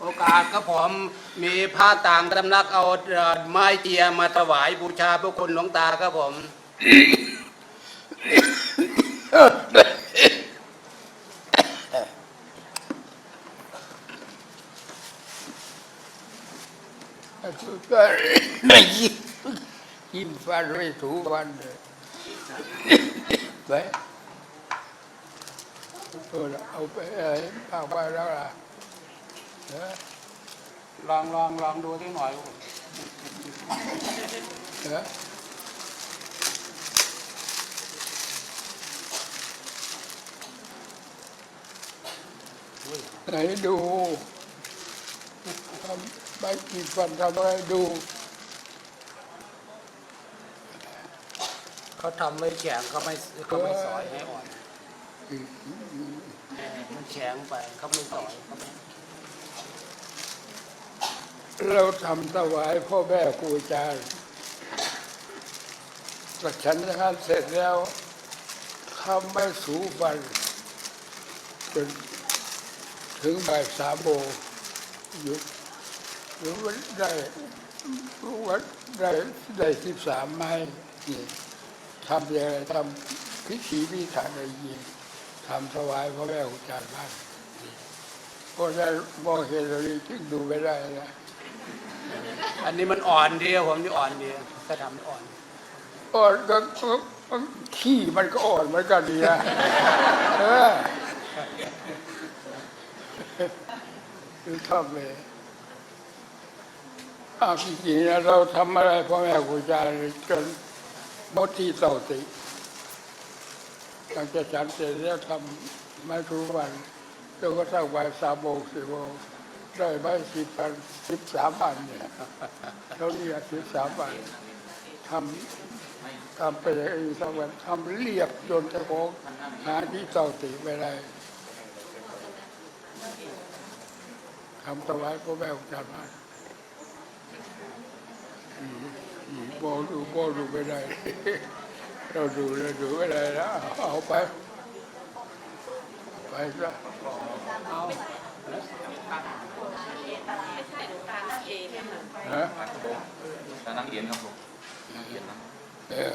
โอกาสก็ผมมีผ้าต่างตำนักเอาไม้เจียมาถวายบูชาพระคุณหลวงตาครับผม ยิ้มยิ้มฟันไม่ถูฟันเลยไปเอาละเอาไปเอ้ยเอาไปแล้วล่ะ ลองลองลองดูที่หน่อยเออไหนดูทำใบกีดฟันทำอะไรดู เขาทำไว้แข็งเขาไม่เขาไม่สอยให้อ่อน มันแข็งไปเขาไม่สอยเขาไม่ เราทำถวายพ่อแม่ครูอาจารย์ก็ฉันงานเสร็จแล้วทำไม่สูฟันจนถึงบ่ายสามโมงหยุดหรือว่าได้ว่าได้ได้สิบสามไม้นี่ทำยังไงทำพิธีพิถันอะไรยิงทำถวายพ่อแม่ครูอาจารย์บ้านนี่เพราะฉะนั้มองเห็นเราจึงดูไม่ได้นะ อันนี้มันอ่อนดีครับผมนี่อ่อนดีถ้าทำอ่อนอ่อนก็ก็ขี้มันก็อ่อนเหมือนกันดีนะเออคือชอบเลยอ้าวจริงๆนะเราทำอะไรพ่อแม่ครูอาจารย์จนหมดที่เต่าติหลังจากฉันเสร็จแล้วทำไม่ทุกวันจนก็ตั้งบ่ายสามโมงสี่โมง ได้ไม่สิบพันสิบสามพันเนี่ยเราเรียกสิบสามพันทำทำไปอย่างสักวันทำเรียบจนจะโค้งหาที่เต่าติไม่ได้ทำถวายพ่อแม่ของจันมาอืมอืมบอดูบอดูไม่ได้ เราดูเราดูไม่ได้แล้วเอาไป ไปซะเอา ฮะแต่นักเรียนครับผมนักเรียนนะเออ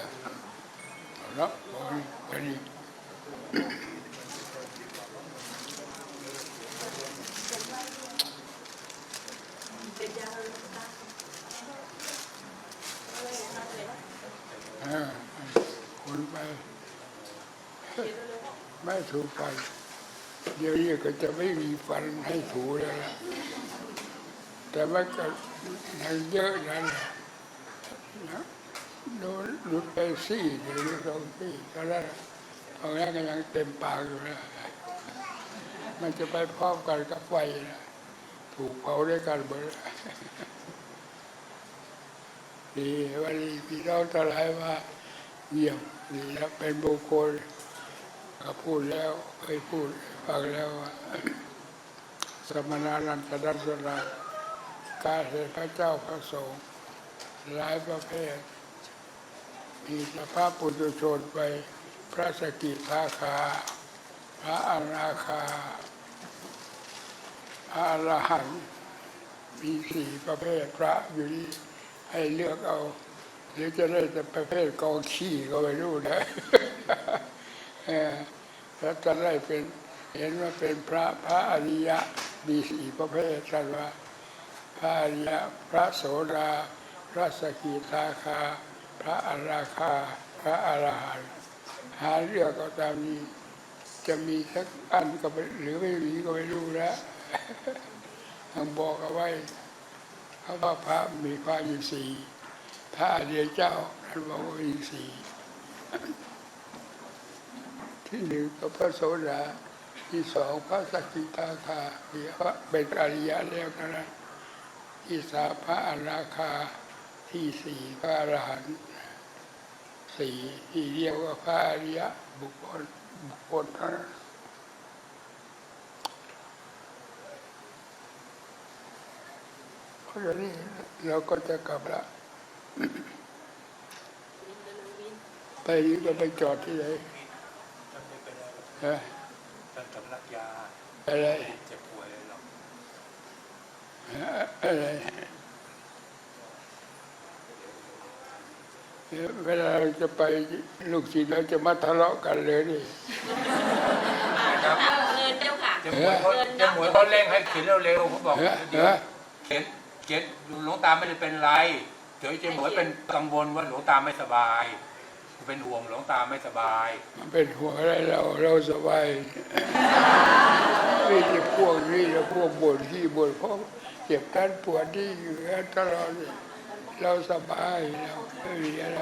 เอาละพอดีพอดีเออคนไปไม่ถูกฟันเดี๋ยวนี้ก็จะไม่มีฟันให้ถูแล้วล่ะแต่มันก็ ยังเยอะนั่นแหละนะโดนหลุดไปซี่เดี๋ยวนี้สองซี่ก็แล้วตอนนี้ก็ยังเต็มปากอยู่นะมันจะไปพร้อมกันกับไฟนะถูกเผาด้วยกันหมดดีวันนี้พี่น้องทั้งหลายว่าเยี่ยมดีแล้วเป็นบุคคลก็พูดแล้วเคยพูดฟังแล้วว่าสมณานันตดัสนา การเห็นพระเจ้าพระสงฆ์หลายประเภท มีสภาพปุถุชนไปพระสกิทาคา พระอนาคา พระอรหันต์มีสี่ประเภทพระอยู่นี่ให้เลือกเอา หรือจะได้แต่ประเภทกองขี้ก็ไม่รู้นะแล้วจะได้เป็นเห็นว่าเป็นพระพระอริยะมีสี่ประเภทท่านว่า พระอริยะพระโสดา พระสกิทาคา พระอนาคา พระอรหันต์หาเรื่องก็ตามนี้ จะมีสักอันก็หรือไม่มีก็ไม่รู้แล้วทางบอกเอาไว้เขาว่าพระมีพระอยู่สี่พระอริยเจ้าท่านบอกว่ามีสีที่หนึ่งก็พระโสดาที่สองพระสกิทาคามีพระเป็นอริยะแล้วนะ ที่สามพระอนาคาที่สี่พระอรหันต์สี่ที่เรียกว่าพระอริยะบุคคลบุคคลเท่านั้นเพราะฉะนั้นเราก็จะกลับละไปนี้ก็ไปจอดที่ไหนฮะท่านสำนักยาอะไร เจ็บป่วยหรอก อะไร เวลาเราจะไปลูกศิษย์เราจะมาทะเลาะกันเลยนี่นะครับเงินเจ้าค่ะเจ๊หมวยเขาเจ๊หมวยเขาเร่งให้เขียนเร็วๆผมบอกเออเดี๋ยวเออเขียนเขียนหลวงตาไม่ได้เป็นไรเดี๋ยวเจ๊หมวยเป็นกังวลว่าหลวงตาไม่สบายเป็นห่วงหลวงตาไม่สบายมันเป็นหัวอะไรเราเราสบายนี่จะพวกนี่จะพวกบ่นที่บ่นเพราะเจ็บกันปวดที่อยู่กันตลอดเลย เราสบายเราไม่มีอะไร